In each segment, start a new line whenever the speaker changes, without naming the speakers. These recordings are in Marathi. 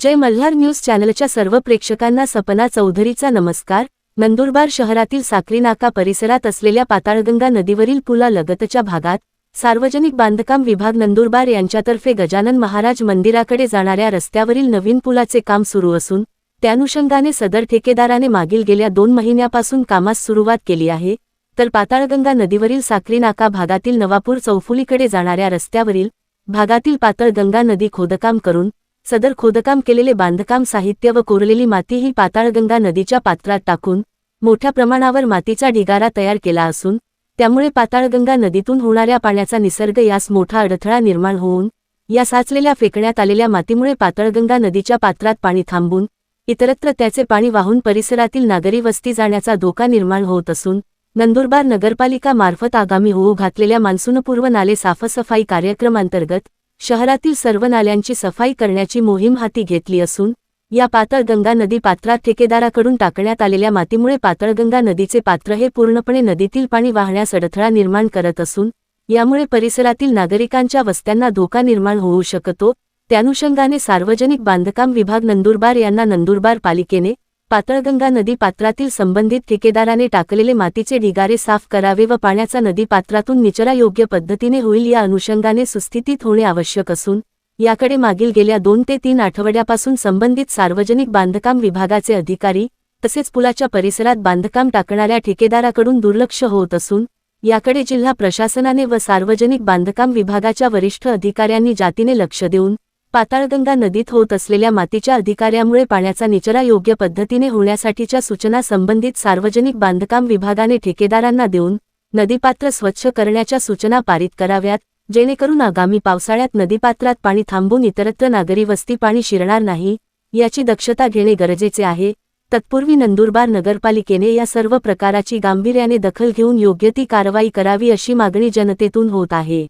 जय मल्हार न्यूज चॅनलच्या सर्व प्रेक्षकांना सपना चौधरीचा नमस्कार. नंदुरबार शहरातील साक्रीनाका परिसरात असलेल्या पाताळगंगा नदीवरील पुलालगतच्या भागात सार्वजनिक बांधकाम विभाग नंदुरबार यांच्यातर्फे गजानन महाराज मंदिराकडे जाणाऱ्या रस्त्यावरील नवीन पुलाचे काम सुरू असून त्यानुषंगाने सदर ठेकेदाराने मागील गेल्या दोन महिन्यापासून कामास सुरुवात केली आहे. तर पाताळगंगा नदीवरील साक्रीनाका भागातील नवापूर चौफुलीकडे जाणाऱ्या रस्त्यावरील भागातील पातळगंगा नदी खोदकाम करून सदर खोदकाम केलेले बांधकाम साहित्य व कोरलेली माती ही पाताळगंगा नदीच्या पात्रात टाकून मोठ्या प्रमाणावर मातीचा ढिगारा तयार केला असून त्यामुळे पाताळगंगा नदीतून होणाऱ्या पाण्याचा निसर्ग यास मोठा अडथळा निर्माण होऊन या साचलेल्या फेकण्यात आलेल्या मातीमुळे पाताळगंगा नदीच्या पात्रात पाणी थांबून इतरत्र त्याचे पाणी वाहून परिसरातील नागरी वस्ती जाण्याचा धोका निर्माण होत असून नंदुरबार नगरपालिका मार्फत आगामी होऊ घातलेल्या मान्सूनपूर्व नाले साफसफाई कार्यक्रमांतर्गत शहरातील सर्व नाल्यांची सफाई करण्याची मोहीम हाती घेतली असून या पातळगंगा नदी पात्रात ठेकेदाराकडून टाकण्यात आलेल्या मातीमुळे पातळगंगा नदीचे पात्र हे पूर्णपणे नदीतील पाणी वाहण्यास अडथळा निर्माण करत असून यामुळे परिसरातील नागरिकांच्या वस्त्यांना धोका निर्माण होऊ शकतो. त्यानुषंगाने सार्वजनिक बांधकाम विभाग नंदुरबार यांना नंदुरबार पालिकेने पातळगंगा नदी पात्रातील संबंधित ठेकेदाराने टाकलेले मातीचे ढिगारे साफ करावे व पाण्याचा नदी पात्रातून निचरा योग्य पद्धतीने होईल या अनुषंगाने सुस्थितीत होणे आवश्यक असून याकडे मागील गेल्या दोन ते तीन आठवड्यापासून संबंधित सार्वजनिक बांधकाम विभागाचे अधिकारी तसेच पुलाच्या परिसरात बांधकाम टाकणाऱ्या ठेकेदाराकडून दुर्लक्ष होत असून याकडे जिल्हा प्रशासनाने व सार्वजनिक बांधकाम विभागाच्या वरिष्ठ अधिकाऱ्यांनी जातीने लक्ष देऊन पाताळगंगा नदीत होत असलेल्या मातीच्या अधिकाऱ्यामुळे पाण्याचा निचरा योग्य पद्धतीने होण्यासाठीच्या सूचना संबंधित सार्वजनिक बांधकाम विभागाने ठेकेदारांना देऊन नदीपात्र स्वच्छ करण्याच्या सूचना पारित कराव्यात जेणेकरून आगामी पावसाळ्यात नदीपात्रात पाणी थांबून इतरत्र नागरी वस्ती पाणी शिरणार नाही याची दक्षता घेणे गरजेचे आहे. तत्पूर्वी नंदुरबार नगरपालिकेने या सर्व प्रकाराची गांभीर्याने दखल घेऊन योग्य ती कारवाई करावी अशी मागणी जनतेतून होत आहे.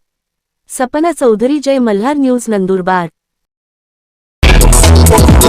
सपना चौधरी जय मल्हार न्यूज नंदुरबार. We'll.